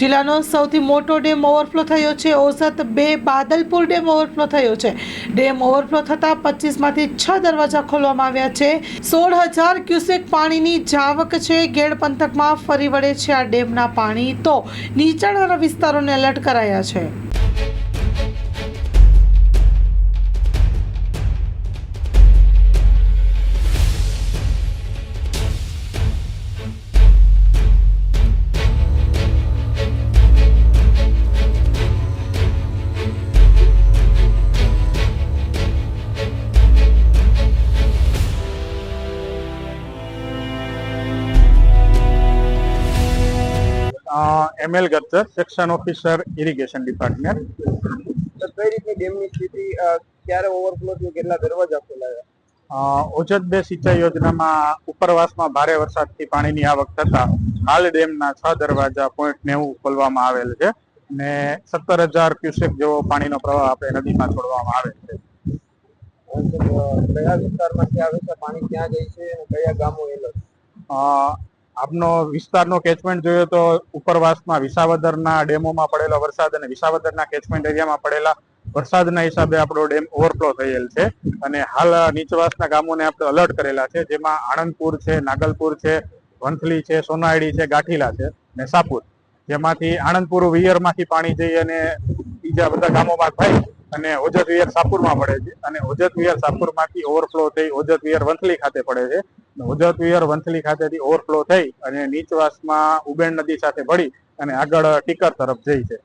જિલ્લાનો સૌથી મોટો ડેમ ઓવરફ્લો થયો છે. ઓસત બે બાદલપુર ડેમ ઓવરફ્લો થયો છે. ડેમ ઓવરફ્લો થતાં પચીસમાંથી છ દરવાજા ખોલવામાં આવ્યા છે. સોળ હજાર ક્યુસેક પાણીની જાવક છે. ગેડ પંથકમાં ફરી વળે છે આ ડેમના પાણી. તો નીચાણવાળા વિસ્તારોને એલર્ટ કરાયા છે. ML Gattar section officer irrigation department કઈ રીતની ડેમની સ્થિતિ ક્યારે ઓવરફ્લો થયું કેટલા દરવાજા ખોલાયા? ઓજત બે સિંચાઈ યોજનામાં ઉપરવાસમાં ભારે વરસાદથી પાણીની આવક થતા હાલ ડેમના છ દરવાજા પોઈન્ટ નેવું ખોલવામાં આવેલ છે અને સત્તર હજાર ક્યુસેક જેવો પાણીનો પ્રવાહ આપણે નદીમાં છોડવામાં આવે છે. કયા વિસ્તારમાંથી આવે છે પાણી ક્યાં જાય છે અને કયા ગામો અ, આપનો વિસ્તારનો કેચમેન્ટ જોયો તો ઉપરવાસમાં વિસાવદરના ડેમોમાં પડેલો વરસાદ અને વિસાવદરના કેચમેન્ટ એરિયામાં પડેલા વરસાદના હિસાબે આપણો ડેમ ઓવરફ્લો થયેલ છે. અને હાલ નીચવાસના ગામોને આપણે અલર્ટ કરેલા છે, જેમાં આણંદપુર છે, નાગલપુર છે, વંથલી છે, સોનાયડી છે, ગાંઠીલા છે ને સાપુર. જેમાંથી આણંદપુર વિયરમાંથી પાણી જઈ અને બીજા બધા ગામોમાં થાય અને ઓજત વિયર સાપુરમાં પડે છે. અને ઓજત વિયર સાપુરમાંથી ઓવરફ્લો થઈ ઓજત વિયર વંથલી ખાતે પડે છે. ઓજત વિયર વંથલી ખાતેથી ઓવરફ્લો થઈ અને નીચવાસમાં ઉબેણ નદી સાથે ભળી અને આગળ ટીકર તરફ જઈ છે.